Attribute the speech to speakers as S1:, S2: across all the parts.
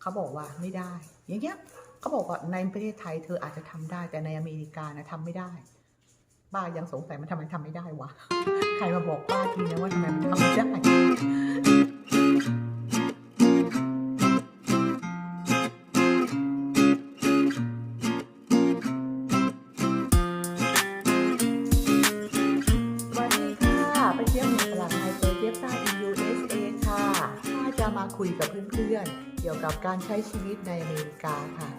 S1: เขาบอกว่าไม่ได้ อย่างเงี้ยเขาบอกว่าในประเทศไทยเธออาจจะทำได้แต่ในอเมริกานะทำไม่ได้ ป้ายังสงสัยมันทำไมทำไม่ได้วะ ใครมาบอกป้าทีนะว่าทำไมมันทำไม่ได้ การใช้ชีวิตในอเมริกาค่ะ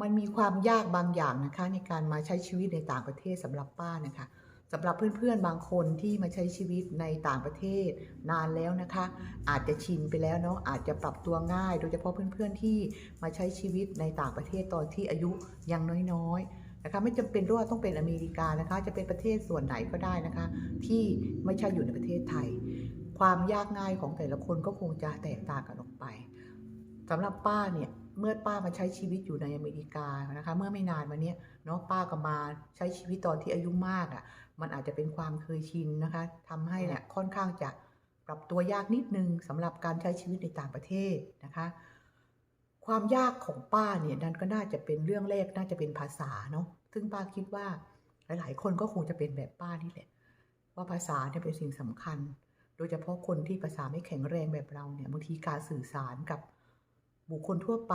S1: มันมีความยากบางอย่างนะคะในการมาใช้ชีวิตในต่างประเทศสำหรับป้านะคะสำหรับเพื่อนๆบางคนที่มาใช้ชีวิตในต่างประเทศนานแล้วนะคะ อาจจะชินไปแล้วเนาะอาจจะปรับตัวง่าย โดยเฉพาะเพื่อนๆที่มาใช้ชีวิตในต่างประเทศตอนที่อายุยังน้อยๆนะคะไม่จำเป็นว่าต้องเป็นอเมริกานะคะ จะเป็นประเทศส่วนไหนก็ได้นะคะ ที่ไม่ใช่อยู่ในประเทศไทย ความยากง่ายของแต่ละคนก็คงจะแตกต่างกันออกไป สำหรับป้าเนี่ยเมื่อป้ามาใช้ชีวิตอยู่ในอเมริกานะคะเมื่อไม่นานมาเนี้ยเนาะป้าก็มาใช้ชีวิตตอนที่อายุมากอะ่ะ มันอาจจะเป็นความเคยชินนะคะทำให้เนี่ยค่อนข้างจะปรับตัวยากนิดนึงสำหรับการใช้ชีวิตในต่างประเทศนะคะ ความยากของป้าเนี่ยนั่นก็น่าจะเป็นเรื่องแรกน่าจะเป็นภาษาเนาะซึ่งป้าคิดว่าหลายๆ คนก็คงจะเป็นแบบป้านี่แหละ ว่าภาษาเนี่ยเป็นสิ่งสำคัญ โดยเฉพาะคนที่ภาษาไม่แข็งแรงแบบเราเนี่ยบางทีการสื่อสารกับ บุคคลทั่วไป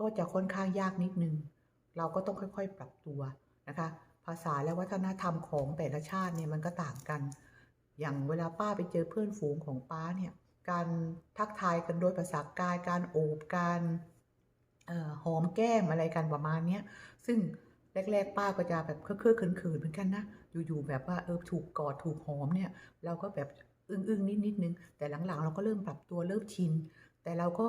S1: ก็จะค่อนข้างยากนิดนึง เราก็ต้องค่อยๆ ปรับตัวนะคะ ภาษาและวัฒนธรรมของแต่ละชาติเนี่ยมันก็ต่างกัน อย่างเวลาป้าไปเจอเพื่อนฝูงของป้าเนี่ย การทักทายกันโดยภาษากาย การโอบการออหอมแก้มอะไรกันประมาณเนี้ยซึ่งแรกๆ ป้าก็จะแบบเคอะๆเขินๆเหมือนกันนะ อยู่ๆแบบว่าเออถูกกอดถูกหอมเนี่ย เราก็แบบอึ้งๆนิดๆนึง แต่หลังๆ เราก็เริ่มปรับตัวเริ่มชิน แต่เราก็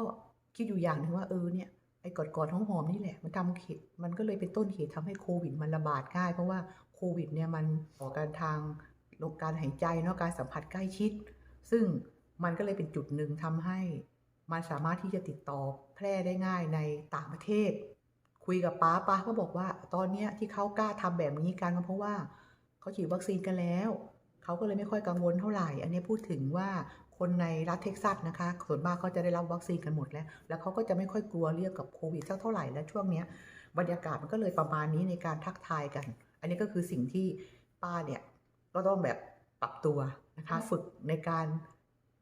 S1: คิดอยู่อย่างหนึ่งว่าเออเนี่ยไอ้กอดกอดหอมๆนี่แหละมันทำเหตุมันก็เลยเป็นต้นเหตุทำให้โควิดมันระบาดง่าย เพราะว่าโควิดเนี่ยมันต่อการทางโรคการหายใจเนาะการสัมผัสใกล้ชิด ซึ่งมันก็เลยเป็นจุดหนึ่งทำให้ มันสามารถที่จะติดต่อแพร่ได้ง่ายในต่างประเทศ คุยกับป้าป้าก็บอกว่า ตอนเนี้ยที่เขากล้าทำแบบนี้กันก็เพราะว่าเขาฉีดวัคซีนกันแล้วเขาก็เลยไม่ค่อยกังวลเท่าไหร่ อันนี้พูดถึงว่า คนในรัฐเท็กซัสนะคะส่วนมากเขาจะได้รับวัคซีนกันหมดแล้ว แล้วเขาก็จะไม่ค่อยกลัวเรื่องกับโควิดสักเท่าไหร่แล้วช่วงเนี้ยบรรยากาศมันก็เลยประมาณนี้ในการทักทายกัน อันนี้ก็คือสิ่งที่ป้าเนี่ยก็ต้องแบบปรับตัวนะคะฝึกในการ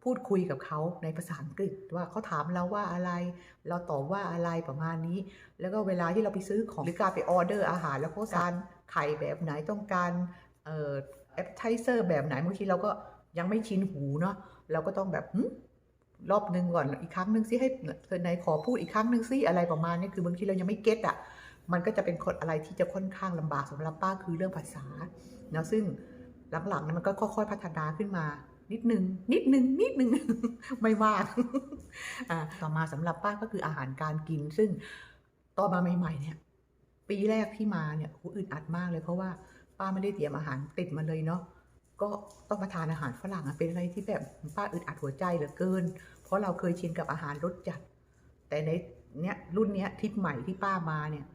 S1: พูดคุยกับเขาในภาษาอังกฤษว่าเขาถามเราว่าอะไร เราตอบว่าอะไรประมาณนี้ แล้วก็เวลาที่เราไปซื้อของหรือการไปออเดอร์อาหาร แล้วก็การไข่แบบไหนต้องการเอ่อแอปไทเซอร์แบบไหนบางทีเราก็ยังไม่ชินหูเนาะ เราก็ต้องแบบหึรอบหนึ่งก่อนอีกครั้งหนึ่งซิให้เธอไหนขอพูดอีกครั้งหนึ่งซิอะไรประมาณนี้คือบางทีเรายังไม่เก็ตอะมันก็จะเป็นคนอะไรที่จะค่อนข้างลำบากสำหรับป้าคือเรื่องภาษาเนาะซึ่งหลังๆนี่ยมันก็ค่อยๆพัฒนาขึ้นมา นิดนึง นิดนึง นิดนึง ไม่มากอ่าต่อมาสำหรับป้าก็คืออาหารการกิน ซึ่งตอนมาใหม่ๆเนี่ย ปีแรกที่มาเนี่ยโหอึดอัดมากเลยเพราะว่าป้าไม่ได้เตรียมอาหารติดมาเลยเนาะ ก็ต้องมาทานอาหารฝรั่งอะเป็นอะไรที่แบบป้าอึดอัดหัวใจเหลือเกิน เพราะเราเคยชินกับอาหารรสจัด แต่ในเนี้ยรุ่นเนี้ยทริปใหม่ที่ป้ามาเนี่ย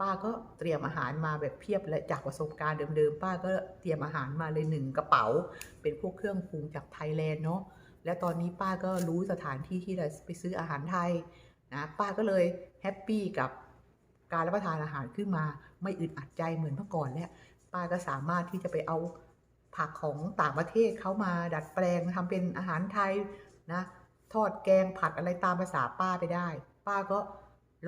S1: ป้าก็เตรียมอาหารมาแบบเพียบและจากประสบการณ์เดิมๆป้าก็เตรียมอาหารมาเลยหนึ่งกระเป๋า เป็นพวกเครื่องปรุงจากไทยแลนด์เนาะและตอนนี้ป้าก็รู้สถานที่ที่เราไปซื้ออาหารไทยนะป้าก็เลยแฮปปี้กับการรับประทานอาหารขึ้นมาไม่อึดอัดใจเหมือนเมื่อก่อนแล้วป้าก็สามารถที่จะไปเอา ผักของต่างประเทศเขามาดัดแปลงทำเป็นอาหารไทยนะทอดแกงผัดอะไรตามภาษาป้าไปได้ ป้าก็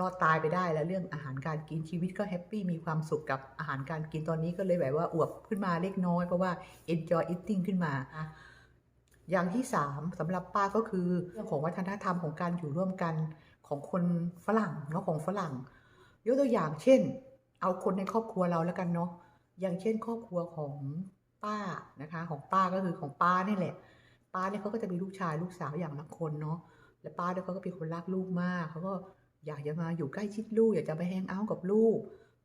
S1: รอดตายไปได้แล้วเรื่องอาหารการกินชีวิตก็แฮปปี้มีความสุขกับอาหารการกินตอนนี้ก็เลยแบบว่าอวบขึ้นมาเล็กน้อยเพราะว่า enjoy eating ขึ้นมา อย่างที่สามสำหรับป้าก็คือเรื่องของวัฒนธรรมของการอยู่ร่วมกันของคนฝรั่งเนาะของฝรั่งยกตัวอย่างเช่น เอาคนในครอบครัวเราแล้วกันเนาะอย่างเช่น ครอบครัวของ ป้านะคะ ของป้าก็คือของป้านี่แหละ ป้าเนี่ยเขาก็จะมีลูกชายลูกสาวอย่างละคนเนาะและป้าเนี่ยเขาก็เป็นคนรักลูกมากเขาก็อยากจะมาอยู่ใกล้ชิดลูก อยากจะไปแฮงเอาท์กับลูก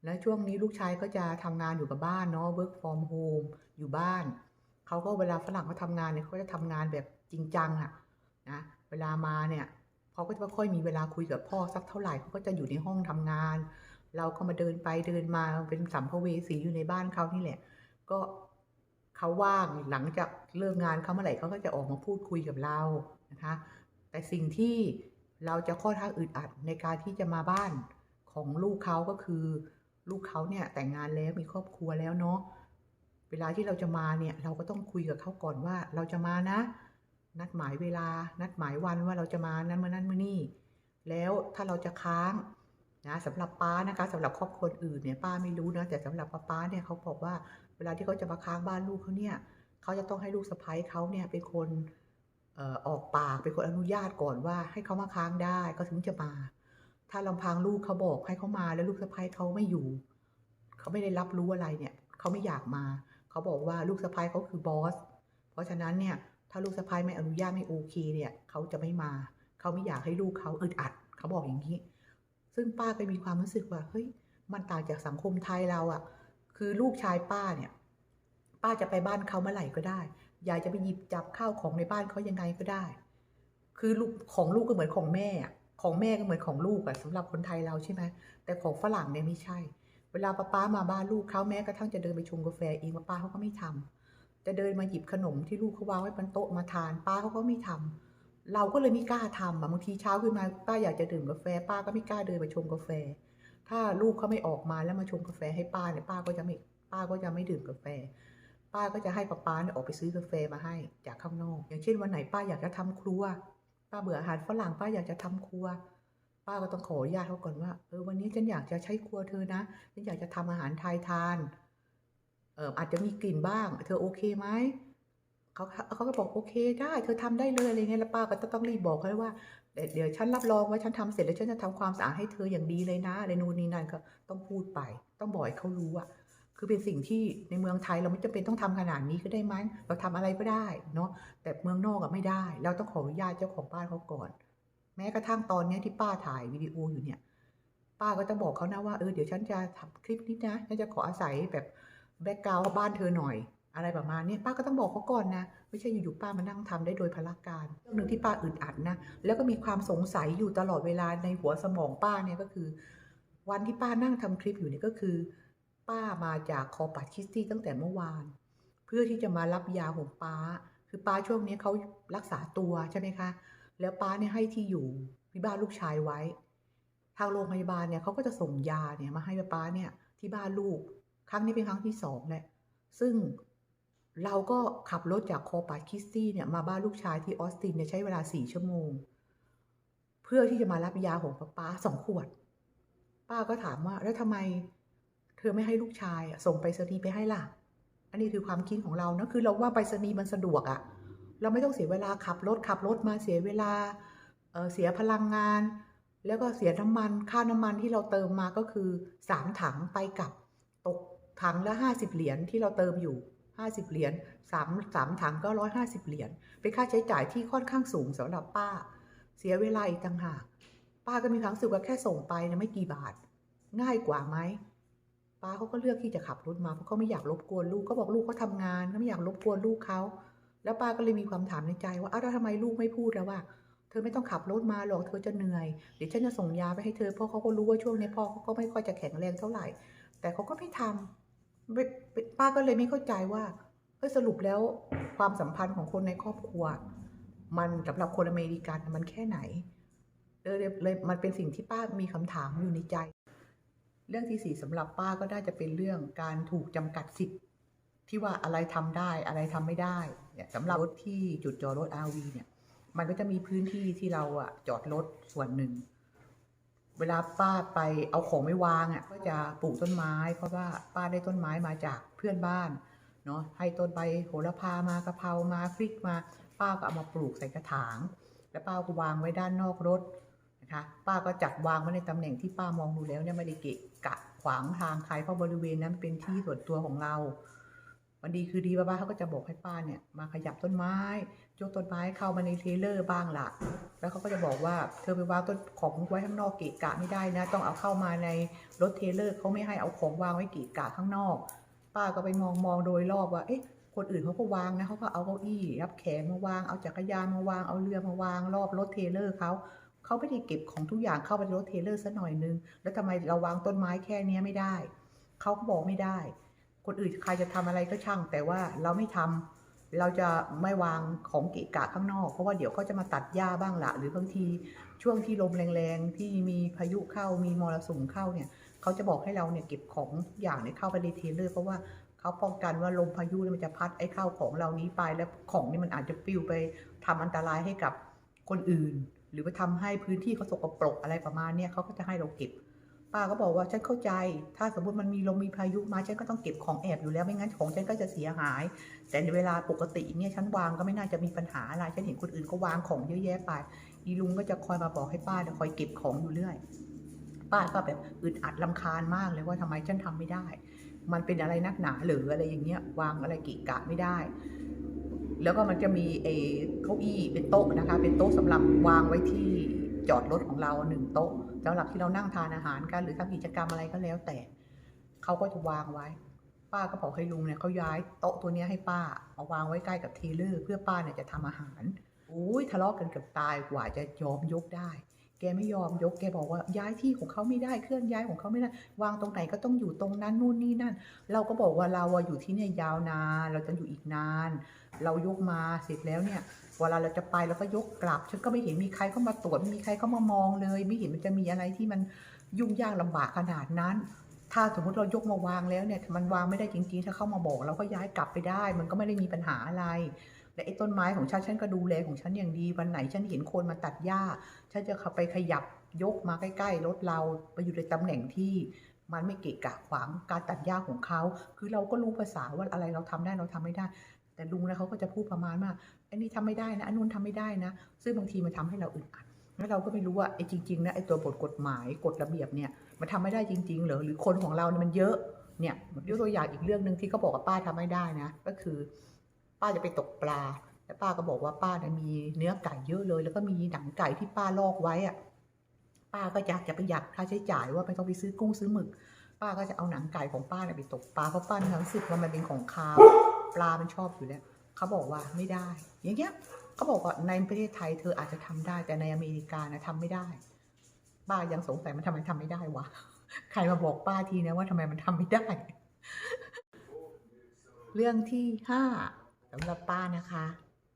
S1: และช่วงนี้ลูกชายก็จะทำงานอยู่กับบ้านเนาะ work from home อยู่บ้านเขาก็เวลาฝรั่งเขาทำงานเนี่ยเขาจะทำงานแบบจริงจังอะนะเวลามาเนี่ยเขาก็จะไม่ค่อยมีเวลาคุยกับพ่อสักเท่าไหร่เขาก็จะอยู่ในห้องทำงาน เราก็มาเดินไปเดินมาเป็นสัมภเวสีอยู่ในบ้านเขานี่แหละ ก็ เขาว่างหลังจากเลิกงานเขาเมื่อไหร่เขาก็จะออกมาพูดคุยกับเรานะคะ แต่สิ่งที่เราจะค่อนข้างอึดอัดในการที่จะมาบ้านของลูกเขาก็คือ ลูกเขาเนี่ยแต่งงานแล้วมีครอบครัวแล้วเนาะเวลาที่เราจะมาเนี่ยเราก็ต้องคุยกับเขาก่อนว่าเราจะมานะ นัดหมายเวลา นัดหมายวันว่าเราจะมานั้นเมื่อนั้นเมื่อนี่ แล้วถ้าเราจะค้าง นะสำหรับป้านะคะสำหรับครอบครัวอื่นเนี่ยป้าไม่รู้นะแต่สำหรับป้าป้าเนี่ยเขาบอกว่า เวลาที่เขาจะมาค้างบ้านลูกเขาเนี่ยเขาจะต้องให้ลูกสะใภ้เขาเนี่ยเป็นคนออกปากเป็นคนอนุญาตก่อนว่า ให้เขามาค้างได้ก็ถึงจะมา ถ้าลำพังลูกเขาบอกให้เขามาแล้วลูกสะใภ้เขาไม่อยู่เขาไม่ได้รับรู้อะไรเนี่ยเขาไม่อยากมาเขาบอกว่าลูกสะใภ้เขาคือบอสเพราะฉะนั้นเนี่ยถ้าลูกสะใภ้ไม่อนุญาตไม่โอเคเนี่ยเขาจะไม่มาเขาไม่อยากให้ลูกเขาอึดอัดเขาบอกอย่างนี้ ซึ่งป้าก็มีความรู้สึกว่าเฮ้ยมันต่างจากสังคมไทยเราอะ่ะ คือลูกชายป้าเนี่ย ป้าจะไปบ้านเขาเมื่อไหร่ก็ได้ยากจะไปหยิบจับข้าวของในบ้านเขายังไงก็ได้ คือลูกของลูกก็เหมือนของแม่อะของแม่ก็เหมือนของลูกอะสำหรับคนไทยเราใช่ไหมแต่ของฝรั่งเนี่ยไม่ใช่ เวลาป้าป้ามาบ้านลูกเขาแม้กระทั่งจะเดินไปชงกาแฟเองป้าเขาก็ไม่ทำจะเดินมาหยิบขนมที่ลูกเขาวางไว้บนโต๊ะมาทาน ป้าเขาก็ไม่ทำ เราก็เลยไม่กล้าทำอะบางทีเช้าขึ้นมาป้าอยากจะดื่มกาแฟ ป้าก็ไม่กล้าเดินไปชงกาแฟ ถ้าลูกเขาไม่ออกมาแล้วมาชงกาแฟให้ป้าเนี่ยป้าก็จะไม่ป้าก็จะไม่ดื่มกาแฟ ป้าก็จะให้ป้าป้าเนี่ยออกไปซื้อกาแฟมาให้จากข้างนอก อย่างเช่นวันไหนป้าอยากจะทำครัว ป้าเบื่ออาหารฝรั่งป้าอยากจะทำครัว ป้าก็ต้องขออนุญาตเขาก่อนว่าเออวันนี้ฉันอยากจะใช้ครัวเธอนะฉันอยากจะทำอาหารไทยทานเอออาจจะมีกลิ่นบ้าง เธอโอเคไหม เขาเขาก็บอกโอเคได้เธอทำได้เลยอะไรเงี้ยแล้วป้าก็จะต้องรีบบอกเขาว่าเดี๋ยวเดี๋ยวฉันรับรองว่าฉันทำเสร็จแล้วฉันจะทำความสะอาดให้เธออย่างดีเลยนะอะไรนู่นนี่นั่นก็ต้องพูดไป ต้องบอกให้เขารู้อะคือเป็นสิ่งที่ในเมืองไทยเราไม่จำเป็นต้องทำขนาดนี้ก็ได้ไหมเราทำอะไรก็ได้เนาะแต่เมืองนอกอะไม่ได้ เราต้องขออนุญาตเจ้าของบ้านเขาก่อน แม้กระทั่งตอนเนี้ที่ป้าถ่ายวิดีโออยู่เนี่ย ป้าก็จะบอกเขานะว่าเออเดี๋ยวฉันจะทำคลิปนี้นะฉันจะขออาศัยแบบแบ็กกราวบ้านเธอหน่อย อะไรประมาณนี้ป้าก็ต้องบอกเขาก่อนนะ ไม่ใช่อยู่ๆป้ามานั่งทำได้โดยพละการเรื่องหนึ่งที่ป้าอึดอัดนะ แล้วก็มีความสงสัยอยู่ตลอดเวลาในหัวสมองป้าเนี่ยก็คือ วันที่ป้านั่งทำคลิปอยู่เนี่ยก็คือ ป้ามาจากคอปัดคิสตี้ตั้งแต่เมื่อวาน เพื่อที่จะมารับยาของป้า คือป้าช่วงนี้เขารักษาตัวใช่ไหมคะ แล้วป้าเนี่ยให้ที่อยู่ที่บ้านลูกชายไว้ ทางโรงพยาบาลเนี่ยเขาก็จะส่งยาเนี่ยมาให้ป้าเนี่ยที่บ้านลูก ครั้งนี้เป็นครั้งที่สองแหละซึ่ง เราก็ขับรถจากคอปัดคริสตี้เนี่ยมาบ้านลูกชายที่ออสตินเนี่ยใช้เวลาสี่ชั่วโมง เพื่อที่จะมารับยาของป้าป้าสองขวด ป้าก็ถามว่าแล้วทำไม เธอไม่ให้ลูกชายส่งไปรษณีย์ไปให้ล่ะ อันนี้คือความคิดของเรานะคือเราว่าไปรษณีย์มันสะดวกอะเราไม่ต้องเสียเวลาขับรถขับรถมาเสียเวลาเเสียพลังงาน แล้วก็เสียน้ำมันค่าน้ำมันที่เราเติมมาก็คือสามถังไปกลับตกถังละห้าสิบเหรียญที่เราเติมอยู่ ห้าสิบเหรียญสามสามถังก็ร้อยห้าสิบเหรียญ เป็นค่าใช้จ่ายที่ค่อนข้างสูงสำหรับป้า เสียเวลาอีกต่างหาก ป้าก็มีความรู้สึกว่าแค่ส่งไปนะไม่กี่บาท ง่ายกว่าไหม ป้าเขาก็เลือกที่จะขับรถมาเพราะเขาไม่อยากรบกวนลูกเขาบอกลูกเขาทำงานเขาไม่อยากรบกวนลูกเขาแล้วป้าก็เลยมีความถามในใจว่าอ้าวแล้วทำไมลูกไม่พูดแล้วว่าเธอไม่ต้องขับรถมาหรอกเธอจะเหนื่อยเดี๋ยวฉันจะส่งยาไปให้เธอเพราะเขาก็รู้ว่าช่วงนี้พ่อเขาก็ไม่ค่อยจะแข็งแรงเท่าไหร่ แต่เขาก็ไม่ทำไม่ ป้าก็เลยไม่เข้าใจว่าเฮ้ยสรุปแล้วความสัมพันธ์ของคนในครอบครัว มันสำหรับคนอเมริกันมันแค่ไหนเลยเลยมันเป็นสิ่งที่ป้ามีคำถามอยู่ในใจ เรื่องที่สี่สำหรับป้าก็น่าจะเป็นเรื่องการถูกจำกัดสิทธิ์ที่ว่าอะไรทำได้อะไรทำไม่ได้เนี่ยสำหรับรถที่จุดจอดรถ RV เนี่ย มันก็จะมีพื้นที่ที่เราอะจอดรถส่วนหนึ่ง เวลาป้าไปเอาของไม่วางอะก็จะปลูกต้นไม้ เพราะว่าป้าได้ต้นไม้มาจากเพื่อนบ้านเนาะให้ต้นใบโหระพามากะเพรามาพริกมา ป้าก็เอามาปลูกใส่กระถาง แล้วป้าก็วางไว้ด้านนอกรถนะคะป้าก็จัดวางไว้ในตำแหน่งที่ป้ามองดูแล้วเนี่ยไม่ได้เกะกะขวางทางใครเพราะบริเวณนั้นเป็นที่ส่วนตัวของเรา วันดีคือดีป้าเขาก็จะบอกให้ป้าเนี่ยมาขยับต้นไม้ยกต้นไม้เข้ามาในเทเลอร์บ้างละแล้วเขาก็จะบอกว่าเธอไปวางต้นของไว้ข้างนอกเกะกะไม่ได้นะ ต้องเอาเข้ามาในรถเทเลอร์เขาไม่ให้เอาของวางไว้เกะกะข้างนอก ป้าก็ไปมองมองโดยรอบว่าเอ๊ะคนอื่นเขาก็วางนะเขาก็เอาเก้าอี้รับแขกมาวางเอาจักรยานมาวางเอาเรือมาวางรอบรถเทเลอร์เขาเขาไม่ได้เก็บของทุกอย่างเข้าไปรถเทเลอร์ซะหน่อยนึงแล้วทำไมเราวางต้นไม้แค่เนี้ยไม่ได้เขาก็บอกไม่ได้ คนอื่นใครจะทำอะไรก็ช่าง แต่ว่าเราไม่ทำเราจะไม่วางของเกะกะข้างนอก เพราะว่าเดี๋ยวเขาจะมาตัดหญ้าบ้างละหรือบางทีช่วงที่ลมแรงๆ ที่มีพายุเข้ามีมรสุมเข้าเนี่ยเขาจะบอกให้เราเนี่ยเก็บของอย่างเนี่ยเข้าไปในเทเลอร์เพราะว่าเขาป้องกันว่าลมพายุมันจะพัดไอ้ข้าวของเรานี้ไปแล้วของนี่มันอาจจะปิวไปทำอันตรายให้กับคนอื่น หรือว่าทำให้พื้นที่เขาสกปรกอะไรประมาณเนี้ยเขาก็จะให้เราเก็บ ป้าก็บอกว่าฉันเข้าใจ ถ้าสมมติมันมีลมมีพายุมาฉันก็ต้องเก็บของแอบอยู่แล้วไม่งั้นของฉันก็จะเสียหาย แต่ในเวลาปกติเนี่ยฉันวางก็ไม่น่าจะมีปัญหาอะไรฉันเห็นคนอื่นก็วางของเยอะแยะไป อีลุงก็จะคอยมาบอกให้ป้าเนี่ยคอยเก็บของอยู่เรื่อย ป้าก็แบบอึดอัดลำคาญมากเลยว่าทำไมฉันทำไม่ได้ มันเป็นอะไรนักหนาหรืออะไรอย่างเงี้ยวางอะไรกิกะไม่ได้ แล้วก็มันจะมีเอเก้าอี้เป็นโต๊ะนะคะ เป็นโต๊ะสำหรับวางไว้ที่ จอดรถของเราหนึ่งโต๊ะสำหรับที่เรานั่งทานอาหารกันหรือทำกิจกรรมอะไรก็แล้วแต่เขาก็จะวางไว้ ป้าก็บอกให้ลุงเนี่ยเขาย้ายโต๊ะตัวนี้ให้ป้ามาวางไว้ใกล้กับเทเลอร์เพื่อป้าเนี่ยจะทำอาหารอุ้ยทะเลาะกันเกับตายกว่าจะยอมยกได้ แกไม่ยอมยกแกบอกว่าย้ายที่ของเขาไม่ได้เคลื่อนย้ายของเขาไม่ได้วางตรงไหนก็ต้องอยู่ตรงนั้นนู่นนี่นั่น เราก็บอกว่าเราอยู่ที่เนี่ยยาวนานเราจะอยู่อีกนาน เรายกมาเสร็จแล้วเนี่ย เวลาเราจะไปเราก็ยกกลับ ฉันก็ไม่เห็นมีใครเข้ามาตรวจไม่มีใครเข้ามามองเลย ไม่เห็นมันจะมีอะไรที่มันยุ่งยากลำบากขนาดนั้น ถ้าสมมติเรายกมาวางแล้วเนี่ยมันวางไม่ได้จริงๆ ถ้าเข้ามาบอกเราก็ย้ายกลับไปได้ มันก็ไม่ได้มีปัญหาอะไรและไอ้ต้นไม้ของฉันฉันก็ดูแลของฉันอย่างดีวันไหนฉันเห็นคนมาตัดหญ้าฉันจะข้าไปขยับยกมาใกล้ๆรถเราไปอยู่ในตำแหน่งที่มันไม่เกะกะขวางการตัดหญ้าของเขา คือเราก็รู้ภาษาว่าอะไรเราทำได้เราทำไม่ได้ แต่ลุงนะเขาก็จะพูดประมาณว่า อันนี้ทำไม่ได้นะอันนู้นทำไม่ได้นะ ซึ่งบางทีมันทำให้เราอึดอัดแล้วเราก็ไม่รู้ว่าไอ้จริงๆนะไอ้ตัวบทกฎหมายกฎระเบียบเนี่ยมันทำไม่ได้จริง ๆ เหรอหรือคนของเราเนี่ยมันเยอะเนี่ยยกตัวอย่างอีกเรื่องหนึ่งที่เขาบอกว่าป้าทำไม่ได้นะ ก็คือ ป้าจะไปตกปลาแล้วป้าก็บอกว่าป้าเนี่ยมีเนื้อไก่เยอะเลย แล้วก็มีหนังไก่ที่ป้าลอกไว้อะป้าก็อยากจะประหยัดค่าใช้จ่ายว่าไม่ต้องไปซื้อกุ้งซื้อหมึก ป้าก็จะเอาหนังไก่ของป้าเนี่ยไปตกปลาเพราะป้ามีความรู้สึกว่ามันเป็นของคาวปลามันชอบอยู่แล้ว เขาบอกว่าไม่ได้ อย่างเงี้ยเขาบอกว่าในประเทศไทยเธออาจจะทำได้แต่ในอเมริกานะทำไม่ได้ ป้ายังสงสัยมันทำไมทำไม่ได้วะใครมาบอกป้าทีนะว่าทำไมมันทำไม่ได้ เรื่องที่ห้าสำหรับป้านะคะ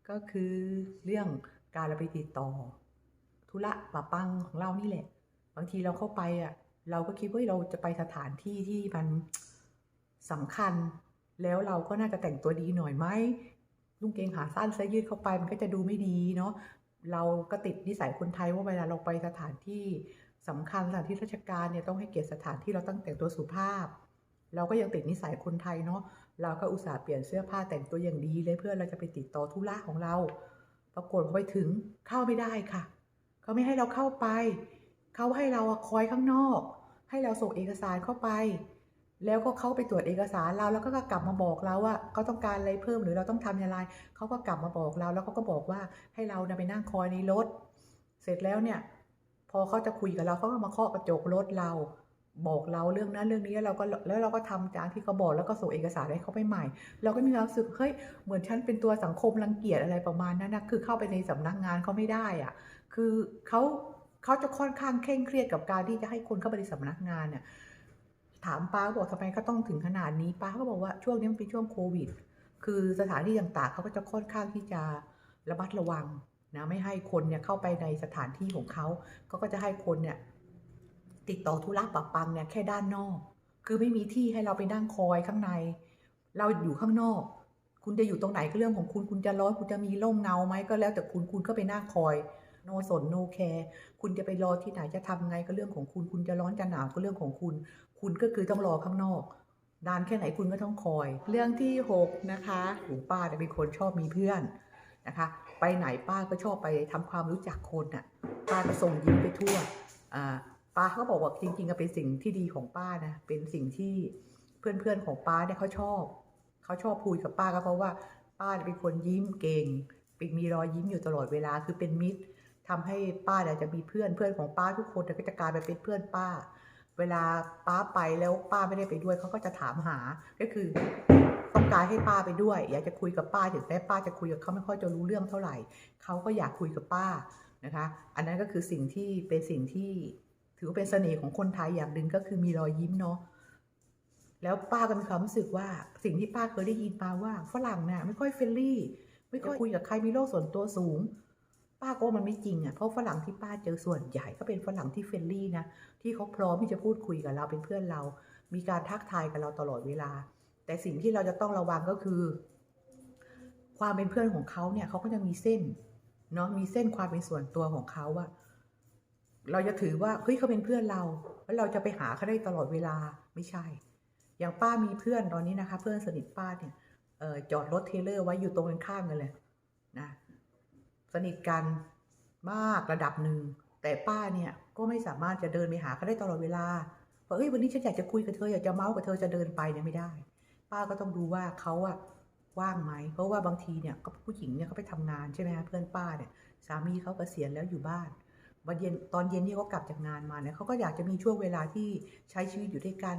S1: ก็คือเรื่องการเราไปติดต่อ ธุระปะปังของเรานี่แหละ บางทีเราเข้าไปอะ เราก็คิดว่าเราจะไปสถานที่ที่มันสำคัญ แล้วเราก็น่าจะแต่งตัวดีหน่อยไหม ลุงเกงขาสั้นเสื้อยืดเข้าไปมันก็จะดูไม่ดีเนาะเราก็ติดนิสัยคนไทยว่าเวลาเราไปสถานที่สำคัญสถานที่ราชการเนี่ยต้องให้เกียรติสถานที่เราตั้งแต่งตัวสุภาพ เราก็ยังติดนิสัยคนไทยเนาะเราก็อุตส่าห์เปลี่ยนเสื้อผ้าแต่งตัวอย่างดีเลยเพื่อเราจะไปติดต่อธุระของเรา ปรากฏไปถึงเข้าไม่ได้ค่ะเขาไม่ให้เราเข้าไป เขาให้เราอะคอยข้างนอก ให้เราส่งเอกสารเข้าไป แล้วก็เขาไปตรวจเอกสารเราแล้วก็กลับมาบอกเราว่าเขาต้องการอะไรเพิ่มหรือเราต้องทำอย่างไรเขาก็กลับมาบอกเรา แล้วเขาก็บอกว่าให้เรานไปนั่งคอยในรถ เสร็จแล้วเนี่ย พอเขาจะคุยกับเราเขาก็มาเคาะกระจกรถเรา บอกเราเรื่องนั้นเรื่องนี้แล้วเราก็แล้วเราก็ทำตามที่เขาบอกแล้วก็ส่งเอกสารให้เขาไปใหม่ เราก็มีความรู้สึกเฮ้ยเหมือนฉันเป็นตัวสังคมรังเกียจอะไรประมาณนั้นนะคือเข้าไปในสำนักงานเขาไม่ได้อะคือเขาเขาจะค่อนข้างเคร่งเครียดกับการที่จะให้คนเข้าไปในสำนักงานเนี่ย ถามป้าบอกทำไมก็ต้องถึงขนาดนี้ ป้าก็บอกว่าช่วงนี้มันเป็นช่วงโควิด คือสถานที่ต่างๆเขาก็จะค่อนข้างที่จะระมัดระวังนะไม่ให้คนเนี่ยเข้าไปในสถานที่ของเขาเขาก็จะให้คนเนี่ยติดต่อธุระปะปังเนี่ยแค่ด้านนอก คือไม่มีที่ให้เราไปนั่งคอยข้างใน เราอยู่ข้างนอก คุณจะอยู่ตรงไหนก็เรื่องของคุณคุณจะร้อนคุณจะมีร่มเงาไหมก็แล้วแต่คุณคุณก็ไปนั่งคอย โนสนโนแคร์คุณจะไปรอที่ไหนจะทำไงก็เรื่องของคุณ คุณจะร้อนจะหนาวก็เรื่องของคุณ คุณก็คือต้องรอข้างนอกนานแค่ไหนคุณก็ต้องคอย เรื่องที่หกนะคะหลวงป้าเป็นคนชอบมีเพื่อนนะคะ ไปไหนป้าก็ชอบไปทำความรู้จักคนน่ะป้าก็ส่งยิ้มไปทั่วอ่าป้าเขาบอกว่าจริงๆก็เป็นสิ่งที่ดีของป้านะเป็นสิ่งที่เพื่อนๆของป้าเนี่ยเขาชอบเขาชอบคุยกับป้าก็เพราะว่าป้าเป็นคนยิ้มเก่งเป็นมีรอยยิ้มอยู่ตลอดเวลาคือเป็นมิตร ทำให้ป้าเนี่ยจะมีเพื่อนเพื่อนของป้าทุกคนเนี่ยก็จะกลายไปเป็นเพื่อนป้า เวลาป้าไปแล้วป้าไม่ได้ไปด้วยเขาก็จะถามหาก็คือต้องการให้ป้าไปด้วย อยากจะคุยกับป้าถึงแม้ป้าจะคุยกับเขาไม่ค่อยจะรู้เรื่องเท่าไหร่เขาก็อยากคุยกับป้านะคะ อันนั้นก็คือสิ่งที่เป็นสิ่งที่ถือว่าเป็นเสน่ห์ของคนไทยอย่างหนึ่งก็คือมีรอยยิ้มเนาะแล้วป้าก็มีความรู้สึกว่าสิ่งที่ป้าเคยได้ยินมาว่าฝรั่งน่ะไม่ค่อยเฟรนลี่ ไม่ค่อยคุยกับใครมีโลกส่วนตัวสูง ป้าก็มันไม่จริงอะเพราะฝรั่งที่ป้าเจอส่วนใหญ่ก็เป็นฝรั่งที่เฟรนลี่นะที่เขาพร้อมที่จะพูดคุยกับเราเป็นเพื่อนเรา มีการทักทายกับเราตลอดเวลา แต่สิ่งที่เราจะต้องระวังก็คือ ความเป็นเพื่อนของเขาเนี่ยเขาก็จะมีเส้นเนาะมีเส้นความเป็นส่วนตัวของเขาอะเราจะถือว่าเฮ้ยเขาเป็นเพื่อนเรา แล้วเราจะไปหาเขาได้ตลอดเวลาไม่ใช่ อย่างป้ามีเพื่อนตอนนี้นะคะ เพื่อนสนิทป้าเนี่ยออจอดรถเทเลอร์ไว้อยู่ตรงกันข้ามกันเลยนะ สนิทกันมากระดับหนึ่ง แต่ป้าเนี่ยก็ไม่สามารถจะเดินไปหาเขาได้ตลอดเวลาเพราะเอ้ยวันนี้ฉันอยากจะคุยกับเธออยากจะเมาส์กับเธอจะเดินไปเนี่ยไม่ได้ ป้าก็ต้องดูว่าเขาอะว่างไหม เพราะว่าบางทีเนี่ยก็ผู้หญิงเนี่ยเขาไปทำงานใช่ไหมเพื่อนป้าเนี่ยสามีเขาเกษียณแล้วอยู่บ้านวันเย็นตอนเย็นที่เขากลับจากงานมาเนี่ยเขาก็อยากจะมีช่วงเวลาที่ใช้ชีวิตอยู่ด้วยกัน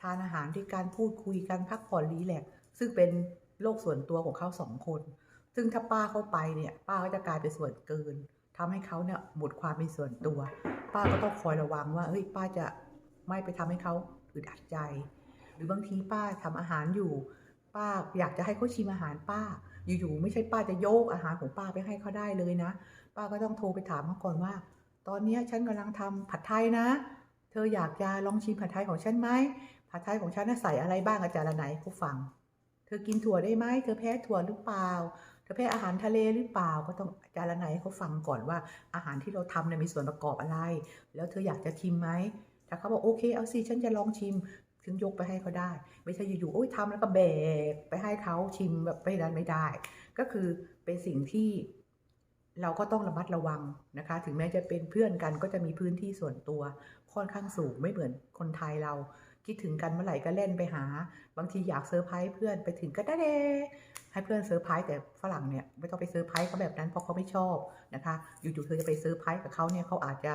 S1: ทานอาหารด้วยกันพูดคุยกันพักผ่อนรีแลกซึ่งเป็นโลกส่วนตัวของเขาสองคน ซึ่งถ้าป้าเข้าไปเนี่ยป้าก็จะกลายเป็นส่วนเกินทำให้เขาเนี่ยหมดความเป็นส่วนตัว ป้าก็ต้องคอยระวังว่าเฮ้ยป้าจะไม่ไปทำให้เขาอึดอัดใจ หรือบางทีป้าทำอาหารอยู่ ป้าอยากจะให้เขาชิมอาหารป้า อยู่ๆไม่ใช่ป้าจะโยกอาหารของป้าไปให้เขาได้เลยนะ ป้าก็ต้องโทรไปถามเขาก่อนว่า ตอนนี้ฉันกำลังทำผัดไทยนะ เธออยากจะลองชิมผัดไทยของฉันไหมผัดไทยของฉันน่ะใส่อะไรบ้างอาจารย์ไหนผู้ฟัง เธอกินถั่วได้ไหมเธอแพ้ถั่วหรือเปล่า เธอแพ้อาหารทะเลหรือเปล่าก็ต้องอาจารย์ละไหนให้เขาฟังก่อนว่า อาหารที่เราทำเนี่ยมีส่วนประกอบอะไร แล้วเธออยากจะชิมไหมถ้าเขาบอกโอเคเอาสิฉันจะลองชิมถึงยกไปให้เขาได้ ไม่ใช่อยู่ๆโอ้ยทำแล้วก็แบกไปให้เขาชิมแบบไม่ได้ไม่ได้ ก็คือเป็นสิ่งที่เราก็ต้องระมัดระวังนะคะ ถึงแม้จะเป็นเพื่อนกันก็จะมีพื้นที่ส่วนตัวค่อนข้างสูงไม่เหมือนคนไทยเรา คิดถึงกันเมื่อไหร่ก็เล่นไปหา บางทีอยากเซอร์ไพรส์เพื่อนไปถึงก็ได้เดให้เพื่อนเซอร์ไพรส์แต่ฝรั่งเนี่ยไม่ต้องไปเซอร์ไพรส์เขาแบบนั้นเพราะเขาไม่ชอบนะคะอยู่ๆเธอจะไปเซอร์ไพรส์กับเขาเนี่ยเขาอาจจะ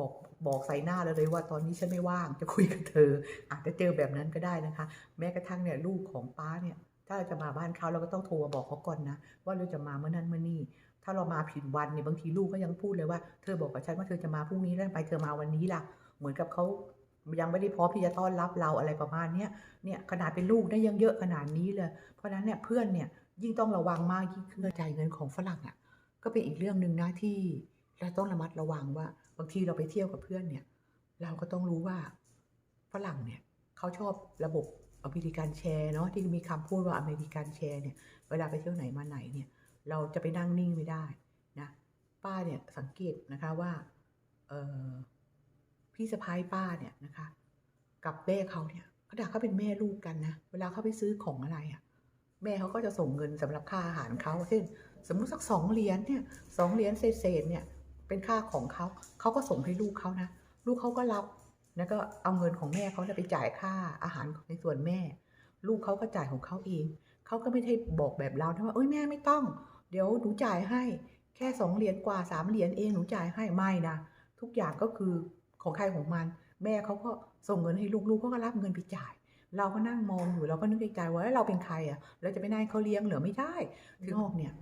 S1: บอกบอกใส่หน้าเราเลยว่าตอนนี้ฉันไม่ว่างจะคุยกับเธอ อาจจะเจอแบบนั้นก็ได้นะคะ แม้กระทั่งเนี่ยลูกของป้าเนี่ยถ้าเราจะมาบ้านเขาเราก็ต้องโทรมาบอกเขาก่อนนะว่าเราจะมาเมื่อนั้นเมื่อนี้ถ้าเรามาผิดวันเนี่ยบางทีลูกก็ยังพูดเลยว่าเธอบอกกับฉันว่าเธอจะมาพรุ่งนี้แล้วไปเธอมาวันนี้ล่ะ เหมือนกับเขา ยังไม่ได้พร้อมที่จะต้อนรับเราอะไรประมาณเนี้ยเนี่ยขนาดเป็นลูกได้ยังเยอะขนาดนี้เลย เพราะฉะนั้นเนี่ยเพื่อนเนี่ยยิ่งต้องระวังมากยิ่งขึ้นจ่ายเงินของฝรั่งอะก็เป็นอีกเรื่องหนึ่งนะที่เราต้องระมัดระวังว่า บางทีเราไปเที่ยวกับเพื่อนเนี่ย เราก็ต้องรู้ว่าฝรั่งเนี่ยเขาชอบระบบอเมริกันแชร์เนาะที่มีคำพูดว่าอเมริกันแชร์เนี่ยเวลาไปเที่ยวไหนมาไหนเนี่ย เราจะไปนั่งนิ่งไม่ได้นะป้าเนี่ยสังเกตนะคะว่าเออ พี่สะพ้ายป้าเนี่ยนะคะ กับแม่เขาเนี่ยเขาด่าเขาเป็นแม่ลูกกันนะ เวลาเขาไปซื้อของอะไรอะ่ะ แม่เขาก็จะส่งเงินสำหรับค่าอาหารเขาเช่น สมมุติสักสองเหรียญเนี่ยสองเหรียญเศษเนี่ย เป็นค่าของเขาเขาก็ส่งให้ลูกเขานะ ลูกเขาก็รับ แล้วก็เอาเงินของแม่เขาไปจ่ายค่าอาหารในส่วนแม่ ลูกเขาก็จ่ายของเขาเอง เขาก็ไม่ได้บอกแบบเรานะว่าเอ้ยแม่ไม่ต้อง เดี๋ยวหนูจ่ายให้ แค่สองเหรียญกว่าสามเหรียญเองหนูจ่ายให้ไม่นะ ทุกอย่างก็คือ ของใครของมัน แม่เขาก็ส่งเงินให้ลูกลูกเขาก็รับเงินไปจ่าย เราก็นั่งมองอยู่เราก็นึกในใจว่าเราเป็นใครอะเราจะไปนั่งเขาเลี้ยงเหรือไม่ได้ถึงนอกเนี่ย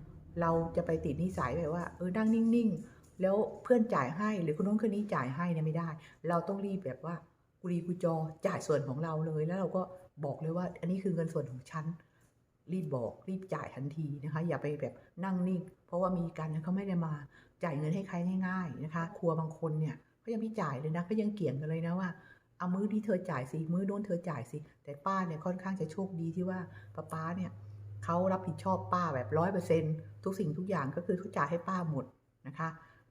S1: เราจะไปติดนิสัยแบบว่าเออนั่งนิ่งๆ แล้วเพื่อนจ่ายให้หรือคนนู้นคนนี้จ่ายให้เนี่ยไม่ได้ เราต้องรีบแบบว่ากุรีกุจอจ่ายส่วนของเราเลยแล้วเราก็บอกเลยว่า อันนี้คือเงินส่วนของฉันรีบบอกรีบจ่ายทันทีนะคะ อย่าไปแบบนั่งนิ่งเพราะว่ามีกันเขาไม่ได้มาจ่ายเงินให้ใครง่าย ๆนะคะ ครัวบางคนเนี่ย ก็ยังไม่จ่ายเลยนะก็ยังเกี่ยงกันเลยนะว่าเอามือนี้เธอจ่ายสิมือโน้นเธอจ่ายสิแต่ป้าเนี่ยค่อนข้างจะโชคดีที่ว่าป้าป้าเนี่ยเขารับผิดชอบป้าแบบร้อยเปอร์เซ็นทุกสิ่งทุกอย่างก็คือเขาจ่ายให้ป้าหมดนะคะ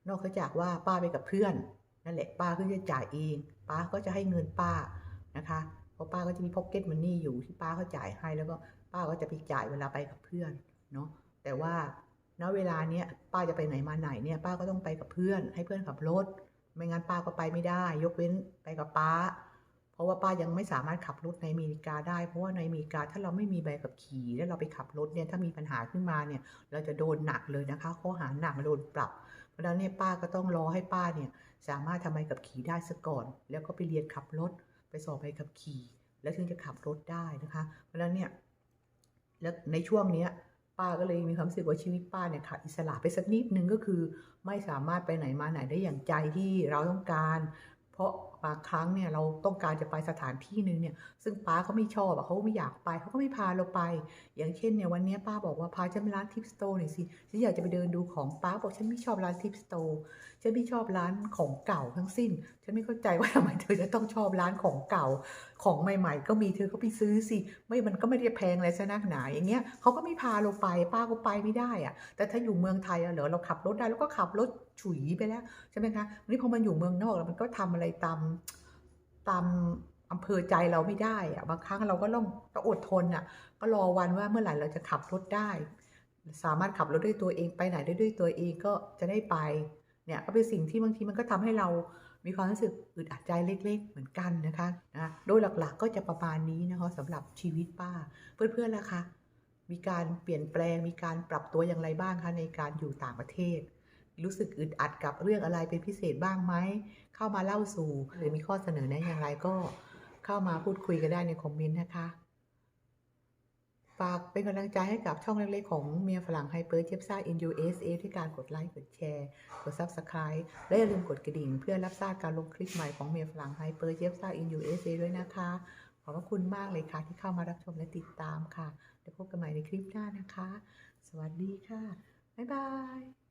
S1: นอกจากว่าป้าไปกับเพื่อนนั่นแหละป้าก็จะจ่ายเอง ป้าก็จะให้เงินป้านะคะเพราะป้าก็จะมีพ็อกเก็ตมันนี่อยู่ที่ป้าเขาจ่ายให้แล้วก็ป้าก็จะไปจ่ายเวลาไปกับเพื่อนเนาะแต่ว่าณเวลาเนี้ยป้าจะไปไหนมาไหนเนี่ยป้าก็ต้องไปกับเพื่อน ให้เพื่อนขับรถ ไม่งั้นป้าก็ไปไม่ได้ ยกเว้นไปกับป้า เพราะว่าป้ายังไม่สามารถขับรถในอเมริกาได้ เพราะว่าในอเมริกาถ้าเราไม่มีใบขับขี่แล้วเราไปขับรถเนี่ยถ้ามีปัญหาขึ้นมาเนี่ย เราจะโดนหนักเลยนะคะข้อหาหนักโดนปรับ เพราะฉะนั้นเนี่ยป้าก็ต้องรอให้ป้าเนี่ยสามารถทำใบขับขี่ได้ซะก่อน แล้วก็ไปเรียนขับรถ ไปสอบใบขับขี่ แล้วถึงจะขับรถได้นะคะ เพราะฉะนั้นเนี่ยแล้วในช่วงเนี้ย ป้าก็เลยมีความรู้สึกว่าชีวิตป้าเนี่ยขาดอิสระไปสักนิดนึงก็คือ ไม่สามารถไปไหนมาไหนได้อย่างใจที่เราต้องการ เพราะ บางครั้งเนี่ยเราต้องการจะไปสถานที่หนึ่งเนี่ย ซึ่งป้าเขาไม่ชอบอะเขาไม่อยากไปเขาก็ไม่พาเราไป อย่างเช่นเนี่ยวันนี้ป้าบอกว่าพาฉันไปร้านทิปสโตร์หน่อยสิฉันอยากจะไปเดินดูของป้าบอกฉันไม่ชอบร้านทิปสโตร์ฉันไม่ชอบร้านของเก่าทั้งสิ้น ฉันไม่เข้าใจว่าทำไมเธอจะต้องชอบร้านของเก่าของใหม่ ๆ ก็มีเธอก็ไปซื้อสิไม่มันก็ไม่ได้แพงอะไรซะนักหนาอย่างเงี้ยเขาก็ไม่พาเราไปป้าก็ไปไม่ได้อะแต่ถ้าอยู่เมืองไทยอะเหรอเราขับรถได้เราก็ขับรถ ฉุยไปแล้วใช่ไหมคะวันนี้พอมันอยู่เมืองนอกแล้วมันก็ทำอะไรตามตามอำเภอใจเราไม่ได้อะบางครั้งเราก็ต้องต้องอดทนอะก็รอวันว่าเมื่อไหร่เราจะขับรถได้ สามารถขับรถด้วยตัวเองไปไหนได้ด้วยตัวเองก็จะได้ไปเนี่ยก็เป็นสิ่งที่บางทีมันก็ทำให้เรามีความรู้สึกอึดอัดใจเล็ก ๆ เหมือนกันนะคะนะโดยหลักๆก็จะประมาณนี้นะคะสำหรับชีวิตป้า เพื่อนๆล่ะคะมีการเปลี่ยนแปลงมีการปรับตัวอย่างไรบ้างคะในการอยู่ต่างประเทศ รู้สึกอึดอัดกับเรื่องอะไรเป็นพิเศษบ้างไหม เข้ามาเล่าสู่ หรือมีข้อเสนอแนะอย่างไรก็เข้ามาพูดคุยกันได้ในคอมเมนต์นะคะฝากเป็นกำลังใจให้กับช่องเล็กๆของเมียฝรั่งไฮเปอร์เจฟซ่า in USA ด้วยการกดไลค์ กดแชร์ กด Subscribe และอย่าลืมกดกระดิ่งเพื่อรับทราบการลงคลิปใหม่ของเมียฝรั่งไฮเปอร์เจฟซ่า in USA ด้วยนะคะ ขอบพระคุณมากเลยค่ะที่เข้ามารับชมและติดตามค่ะเดี๋ยวพบกันใหม่ในคลิปหน้านะคะ สวัสดีค่ะ บ๊ายบาย